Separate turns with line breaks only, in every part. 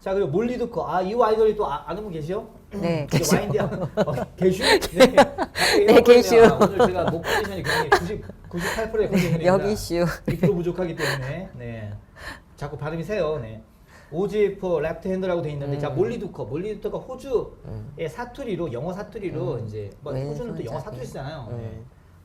자 그리고 몰리드코 아이 와이너리 또 아, 아는 분 계시죠?
네, 계시죠.
와인 대학 어, 계슈? 네. 갑자기
네, 계슈.
아, 오늘 제가 목 컨디션이 굉장히 90 98%의 컨디션입니다.
여기 이슈.
2% 부족하기 때문에 네 자꾸 발음이 세요. 네. 오지포 랩트 핸드라고 돼 있는데
음.
자 몰리두커 몰리두커가 호주의 사투리로 영어 사투리로
음.
이제 뭐 호주는 또 영어
왼손잡이.
사투리 쓰잖아요. 네.
음.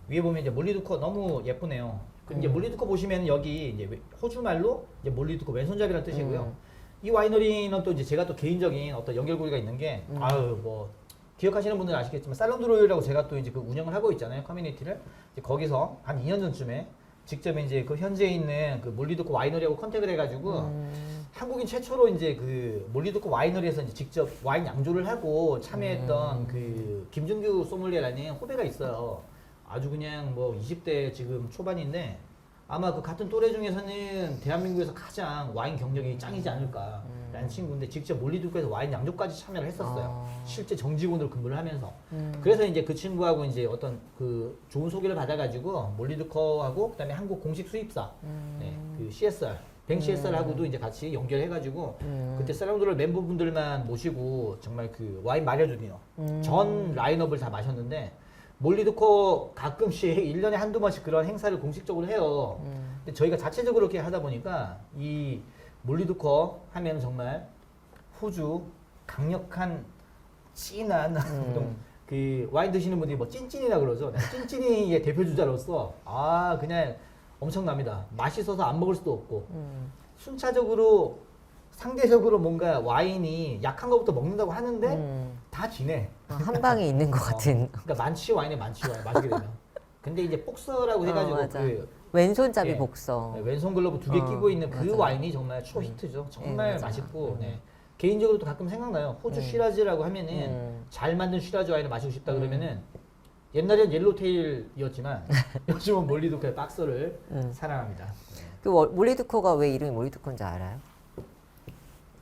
위에 보면 이제 몰리두커 너무 예쁘네요. 그 이제
음.
몰리두커 보시면 여기 이제 웨- 호주 말로 이제 몰리두커 왼손잡이라는 뜻이고요.
음.
이 와이너리는 또 이제 제가 또 개인적인 어떤 연결고리가 있는 게
음.
아유 뭐 기억하시는 분들은 아시겠지만 살롱드로이라고 제가 또 이제 그 운영을 하고 있잖아요 커뮤니티를 이제 거기서 한 2년 전쯤에 직접 이제 그 현재 있는 그 몰리두코 와이너리하고 컨택을 해가지고
음.
한국인 최초로 이제 그 몰리두코 와이너리에서 이제 직접 와인 양조를 하고 참여했던
음.
그 김준규 소믈리에라는 후배가 있어요. 아주 그냥 뭐 20대 지금 초반인데 아마 그 같은 또래 중에서는 대한민국에서 가장 와인 경력이 짱이지 않을까라는
음.
친구인데 직접 몰리두코에서 와인 양조까지 참여를 했었어요.
아.
실제 정직원으로 근무를 하면서.
음.
그래서 이제 그 친구하고 이제 어떤 그 좋은 소개를 받아가지고 몰리드커하고 그다음에 한국 공식 수입사
음.
네, 그 CSR, 뱅 CSR하고도 이제 같이 연결해가지고
음.
그때 셀럽드롤 멤버분들만 모시고 정말 그 와인 마려주니요
음.
전 라인업을 다 마셨는데 몰리드커 가끔씩 1년에 한두 번씩 그런 행사를 공식적으로 해요.
음.
근데 저희가 자체적으로 이렇게 하다 보니까 이 몰리드커 하면 정말 호주 강력한 진한 어떤 그 와인 드시는 분들이 뭐 찐찐이라 그러죠. 찐찐이의 대표 주자로서 아 그냥 엄청납니다. 맛있어서 안 먹을 수도 없고
음.
순차적으로 상대적으로 뭔가 와인이 약한 것부터 먹는다고 하는데
음.
다 지네.
어, 한 방에 있는 것 같은.
어, 그러니까 만취 와인에 만취 와인 마시게 되면. 근데 이제 해가지고
어, 맞아.
그
왼손잡이
예.
복서.
네, 왼손 글러브 두 개
어,
끼고 있는 그
맞아.
와인이 정말 초히트죠. 정말
맞아.
맛있고
음.
네. 개인적으로도 가끔 생각나요. 호주
음.
시라즈라고 하면은
음.
잘 만든 시라즈 와인을 마시고 싶다 그러면은 옛날엔 옐로테일이었지만 요즘은 몰리도 그 박스를
음.
사랑합니다. 네.
그 월- 몰리두커가 왜 이름이 몰리두커인지 알아요?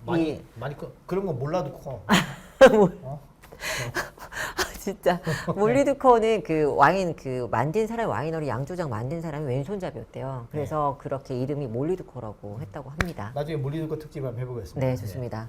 많이
이-
많이 커, 그런 거 몰라도 커. 어?
진짜 몰리두커는 그 와인 그 만든 사람 와이너리 양조장 만든 사람이 왼손잡이였대요. 그래서 그렇게 이름이 몰리두커라고 했다고 합니다.
나중에 몰리도 거 특집 한번 해보겠습니다.
네, 좋습니다.